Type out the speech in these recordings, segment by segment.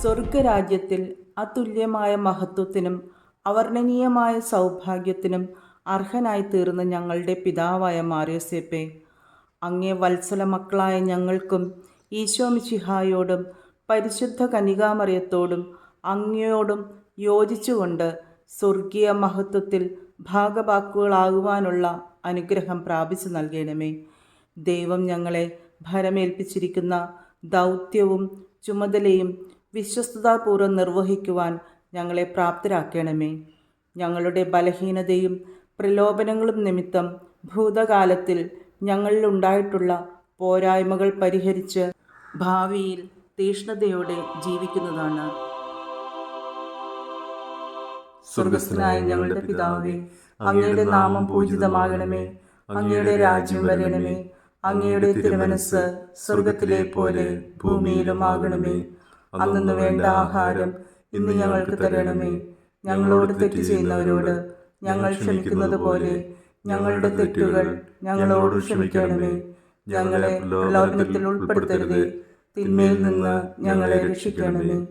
സ്വർഗരാജ്യത്തിൽ അതുല്യമായ മഹത്വത്തിനും അവർണനീയമായ സൗഭാഗ്യത്തിനും അർഹനായി തീർന്ന ഞങ്ങളുടെ പിതാവായ മാറിയോസേപ്പെ അങ്ങേ വത്സല മക്കളായ ഞങ്ങൾക്കും ഈശോമിഷിഹായോടും പരിശുദ്ധ കനികാമറിയത്തോടും അങ്ങയോടും യോജിച്ചുകൊണ്ട് സ്വർഗീയ മഹത്വത്തിൽ ഭാഗവാക്കുകളാകുവാനുള്ള അനുഗ്രഹം പ്രാപിച്ചു നൽകണമേ. ദൈവം ഞങ്ങളെ ഭരമേൽപ്പിച്ചിരിക്കുന്ന ദൗത്യവും ചുമതലയും വിശ്വസ്തതാപൂർവം നിർവഹിക്കുവാൻ ഞങ്ങളെ പ്രാപ്തരാക്കണമേ. ഞങ്ങളുടെ ബലഹീനതയും പ്രലോഭനങ്ങളും നിമിത്തം ഭൂതകാലത്തിൽ ഞങ്ങളിലുണ്ടായിട്ടുള്ള പോരായ്മകൾ പരിഹരിച്ച് ഭാവിയിൽ തീഷ്ണതയോടെ ജീവിക്കുന്നതാണ്. സ്വർഗസ്ഥനായ ഞങ്ങളുടെ പിതാവേ അങ്ങയുടെ നാമം പൂജിതമാകണമേ. അങ്ങയുടെ രാജ്യം വരണമേ. അങ്ങയുടെ തിരുമനസ് സ്വർഗത്തിലെ പോലെ ഭൂമിയിലുമാകണമേ. അന്നു വേണ്ട ആഹാരം ഇന്ന് ഞങ്ങൾക്ക് തരണമേ. ഞങ്ങളോട് തെറ്റ് ചെയ്യുന്നവരോട് ഞങ്ങൾ ക്ഷമിക്കുന്നത് പോലെ ഞങ്ങളുടെ തെറ്റുകൾ ഞങ്ങളോട് ക്ഷമിക്കണമേ. ഞങ്ങളെ പ്രലോഭനത്തിൽ ഉൾപ്പെടുത്തരുതേ. തിന്മയിൽ നിന്ന് ഞങ്ങളെ രക്ഷിക്കണമേ.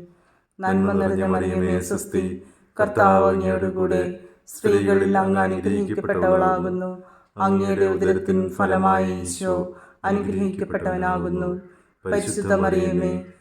നന്മ നിറഞ്ഞ മറിയമേ സ്വസ്തി. കർത്താവ് അങ്ങയോടുകൂടെ സ്ത്രീകളിൽ അങ്ങ് അനുഗ്രഹിക്കപ്പെട്ടവളാകുന്നു. അങ്ങയുടെ ഉദരത്തിൻ ഫലമായി ഈശോ അനുഗ്രഹിക്കപ്പെട്ടവനാകുന്നു. പരിശുദ്ധ മറിയമേ